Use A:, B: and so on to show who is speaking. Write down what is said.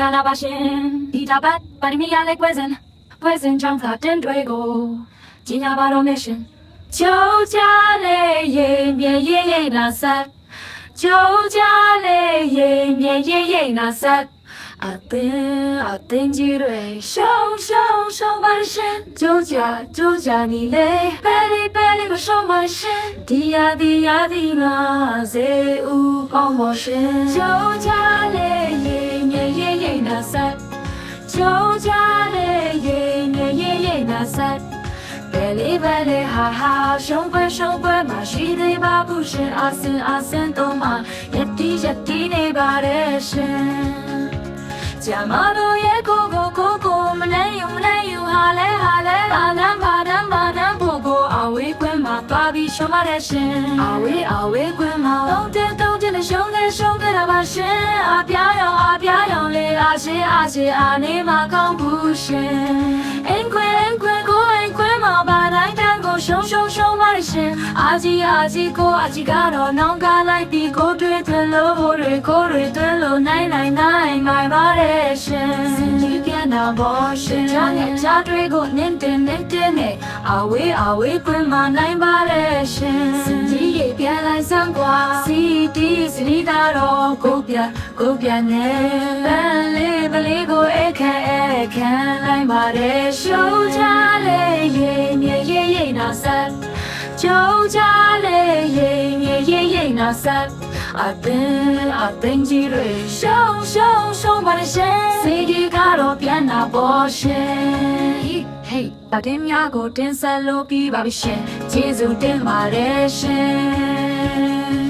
A: ကာလာပါရှင်ဒီတာပတ်ပါရမီရလေးကွဲစင်ပွဲစဉ်ကြောင့်သာတင်တွေကိုကြီးညာပါတော့မရှင်ကြိုးကြလေရင်မြဲရင်ရင်လာဆက်ကြိုးကြလေရင်မြဲရင်ရင်လာဆက်အသင်အသင်ကြီးတွေရှောင်းရှောင်းရှောင်းပါရှင်ကြိုးကြကြိုးကြနေလေပဲလေးပဲလေးကိုရှောင်းပါရှင်ဒီယာဒီယာဒီငါစေဦးကောင်းပါရှင်ကြိုးကြလေ ကြိုးကြလေရင်မြဲရင်ရင်လာဆက်ဘယ်လေးပဲလေးဟာဟာရှုံးပွဲရှုံးပွဲမှာရှိသေးပါဘူးရှင်အစင်အစင်တော့မှယက်တီယက်တီနေပါတယ်ရှင်ကြမတို့ရဲ့ကိုကိုကိုကိုမနိုင်ယူမနိုင်ယူဟာလဲဟာလဲဘာနမ်းဘာနမ်းဘာနမ်းဖို့ကိုအဝေးခွင်းမှာသွားပြီးရှုံးပါတဲ့ရှ ရောင်လေးအရှိအရှိအနေမှာကောင်းဘူးရှင်အင်ခွင်းအင်ခွင်းကိုအင်ခွင်းမှာဘာတိုင်းတန်းကိုရှုံးရှုံးရှုံးပါတဲ့ရှင်အာကြီးအာကြီးကိုအာကြီးကတော့နောင်ကလိုက်ပြီးကိုတွေ့တယ်လို့ဟိုတွေကိုတွေတွေ့လို့နိုင်နိုင်နိုင်နိုင်ပါတယ်ရှင်စင်ကြီးပြ န်တော့ဘောရှင်ချာနဲ့ချာတွေကိုနင်းတင်နင်းတင်နဲ့အဝေးအဝေးကွင်းမှာနိုင်ပါတယ်ရှင်စင်ကြီးရေပြန်လိုက်စမ်းကွာစီတီစလီတာတော့ကိုပြကိုပြနဲ့ပန်းလေးပလေးကိုအခက်အခက်နိုင်ပါတယ်ရှုံးချလေရေမြေရေရေနာဆက်ကြုံကြလေရေမြေရေရေနာဆက်အပင်အပင်ကြီးတွေရှုံးရှုံးရှုံးပါရှင်စီဒီကတော့ ပြန်လာပေါ်ရှင် Hey တတင်များကိုတင်ဆက်လို့ပြီးပါပြီရှင်ကျေးဇူးတင်ပါတယ်ရှင်